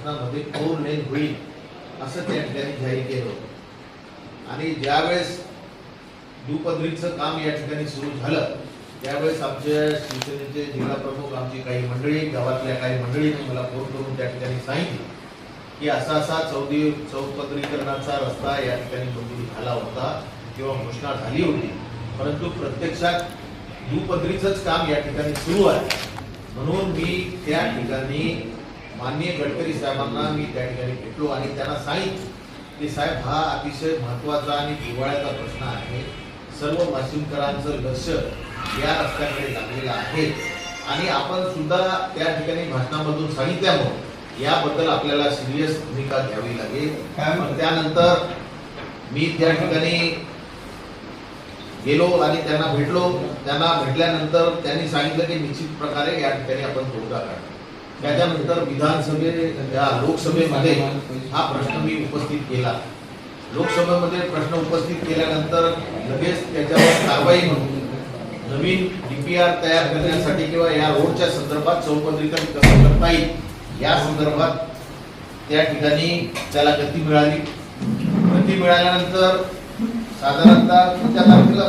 शासनामध्ये दोन लेन होईल असं त्या ठिकाणी जाहीर केलं होतं. आणि ज्यावेळेस दुपदरीचं काम या ठिकाणी सुरू झालं त्यावेळेस आमच्या शिवसेनेचे जिल्हा प्रमुख आमची काही मंडळी गावातल्या काही मंडळींनी मला फोन करून त्या ठिकाणी सांगितलं की असा असा चौदी चौपदरीकरणाचा रस्ता या ठिकाणी मंजुरी झाला होता किंवा घोषणा झाली होती. परंतु प्रत्यक्षात दुपदरीचंच काम या ठिकाणी सुरू आहे. म्हणून मी त्या ठिकाणी माननीय गडकरी साहेबांना मी त्या ठिकाणी भेटलो आणि त्यांना सांगितलं की साहेब हा अतिशय महत्त्वाचा आणि जिव्हाळ्याचा प्रश्न आहे. सर्व वाशिमकरांचं लक्ष या रस्त्याकडे लागलेलं आहे. आणि आपण सुद्धा त्या ठिकाणी भाषणामधून सांगितल्यामुळे याबद्दल आपल्याला सिरियस भूमिका घ्यावी लागेल. त्यानंतर मी त्या ठिकाणी गेलो आणि त्यांना भेटलो. त्यांना भेटल्यानंतर त्यांनी सांगितलं की निश्चित प्रकारे या ठिकाणी आपण तोडगा काढू. त्याच्यानंतर विधानसभे लोकसभेमध्ये हा प्रश्न मी उपस्थित केला. लोकसभेमध्ये प्रश्न उपस्थित केल्यानंतर लगेच त्याच्यावर कारवाई म्हणून नवीन डीपीआर तयार करण्यासाठी किंवा या रोडच्या संदर्भात चौपदरीकरण कसं करता येईल या संदर्भात त्या ठिकाणी त्याला गती मिळाली. गती मिळाल्यानंतर साधारणतः कोणत्या तारखेला